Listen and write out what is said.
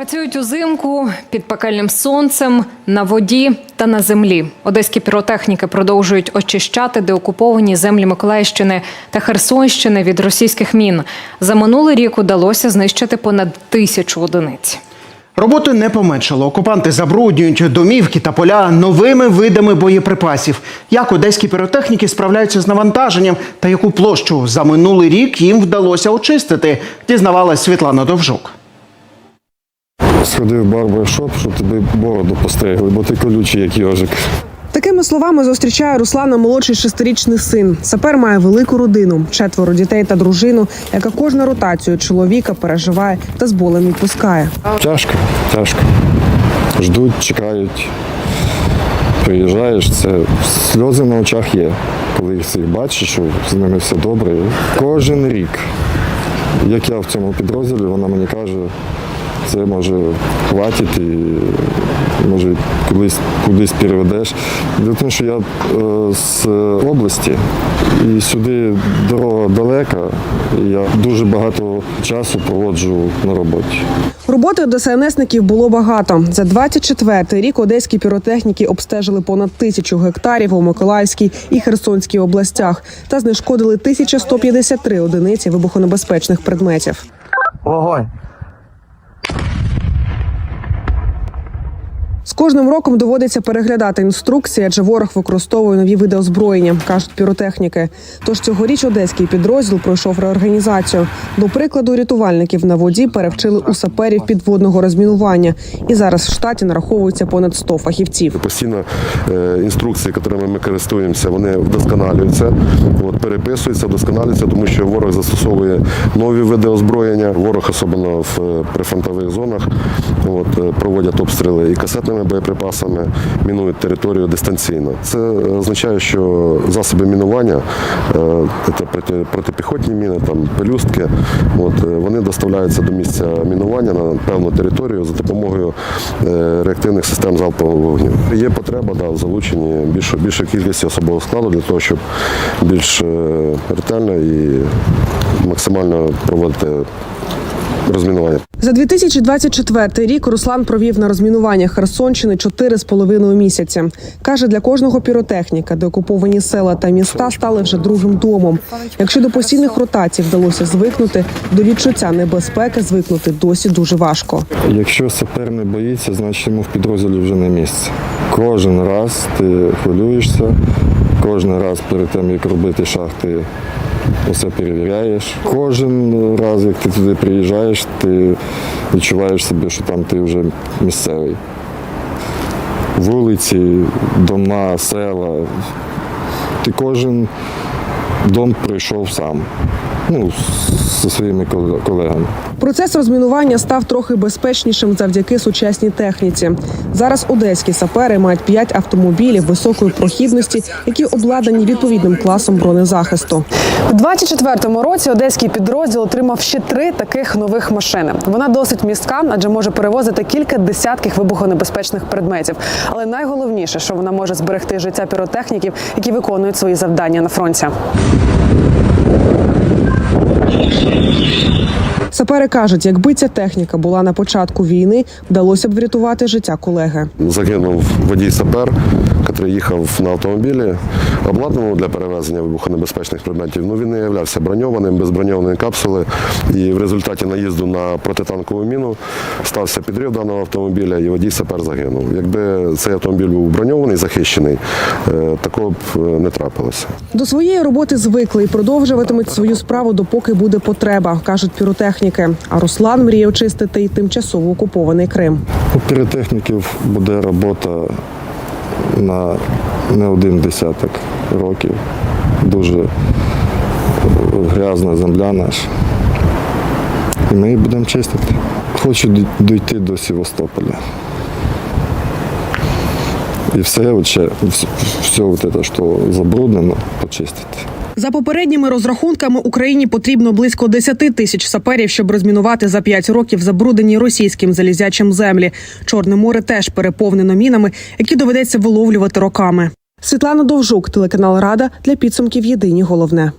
Працюють узимку під пекельним сонцем, на воді та на землі. Одеські піротехніки продовжують очищати деокуповані землі Миколаївщини та Херсонщини від російських мін. За минулий рік удалося знищити понад тисячу одиниць. Роботи не поменшало. Окупанти забруднюють домівки та поля новими видами боєприпасів. Як одеські піротехніки справляються з навантаженням та яку площу за минулий рік їм вдалося очистити, дізнавалась Світлана Довжук. Сходив в барбершоп, щоб тобі бороду постригли, бо ти колючий, як йожик. Такими словами зустрічає Руслана молодший шестирічний син. Сапер має велику родину, четверо дітей та дружину, яка кожну ротацію чоловіка переживає та з болем відпускає. Тяжко, тяжко. Ждуть, чекають. Приїжджаєш, це сльози на очах є. Коли їх всіх бачиш, що з ними все добре. Кожен рік, як я в цьому підрозділі, вона мені каже, це може хватить і може кудись, кудись переведеш. В тому, що я е, з області і сюди дорога далека, і я дуже багато часу проводжу на роботі. Роботи до ДСНСників було багато. За 24-й рік одеські піротехніки обстежили понад тисячу гектарів у Миколаївській і Херсонській областях та знешкодили 1153 одиниці вибухонебезпечних предметів. Вогонь! З кожним роком доводиться переглядати інструкції, адже ворог використовує нові види озброєння, кажуть піротехніки. Тож цьогоріч одеський підрозділ пройшов реорганізацію. До прикладу, рятувальників на воді перевчили у саперів підводного розмінування. І зараз в штаті нараховується понад 100 фахівців. Постійно е, інструкції, якими ми користуємося, вони вдосконалюються, от, переписуються, вдосконалюються, тому що ворог застосовує нові види озброєння. Ворог, особливо в е, прифронтових зонах, от, е, проводять обстріли і касетними боєприпасами, мінують територію дистанційно. Це означає, що засоби мінування, е, це протипіхотні міни, там пелюстки, от, е, вони доставляються до місця мінування на певну територію за допомогою е, реактивних систем залпового вогню. Є потреба да, в залученні більшої більшої кількості особового складу для того, щоб більш ретельно і максимально проводити розмінування. За 2024 рік Руслан провів на розмінуваннях Херсонщини 4,5 місяці. Каже, для кожного піротехніка деокуповані села та міста стали вже другим домом. Якщо до постійних ротацій вдалося звикнути, до відчуття небезпеки звикнути досі дуже важко. Якщо сапер не боїться, значить йому в підрозділі вже не місце. Кожен раз ти хвилюєшся, кожен раз перед тим, як робити шахти, усе перевіряєш. Кожен раз, як ти туди приїжджаєш, ти відчуваєш себе, що там ти вже місцевий. Вулиці, дома, села. Ти кожен дом прийшов сам. Ну, зі своїми коле- колегами. Процес розмінування став трохи безпечнішим завдяки сучасній техніці. Зараз одеські сапери мають 5 автомобілів високої прохідності, які обладнані відповідним класом бронезахисту. У 24-му році одеський підрозділ отримав ще три таких нових машини. Вона досить містка, адже може перевозити кілька десятків вибухонебезпечних предметів. Але найголовніше, що вона може зберегти життя піротехніків, які виконують свої завдання на фронті. Сапери кажуть, якби ця техніка була на початку війни, вдалося б врятувати життя колеги. Загинув водій сапер, їхав на автомобілі, обладнаному для перевезення вибухонебезпечних предметів. Ну він не являвся броньованим, без броньованої капсули. І в результаті наїзду на протитанкову міну стався підрив даного автомобіля, і водій сапер загинув. Якби цей автомобіль був броньований, захищений, е, такого б е, не трапилося. До своєї роботи звикли і продовжуватимуть свою справу, допоки буде потреба, кажуть піротехніки. А Руслан мріє очистити й тимчасово окупований Крим. У піротехніків буде робота на не один десяток років. Дуже грязна земля наша. І ми її будемо чистити. Хочу дійти до Севастополя. І все, все, все це, що забруднено, почистити. За попередніми розрахунками Україні потрібно близько 10 тисяч саперів, щоб розмінувати за 5 років забруднені російським залізячим землі. Чорне море теж переповнено мінами, які доведеться виловлювати роками. Світлана Довжук, телеканал Рада для підсумків Єдині головне.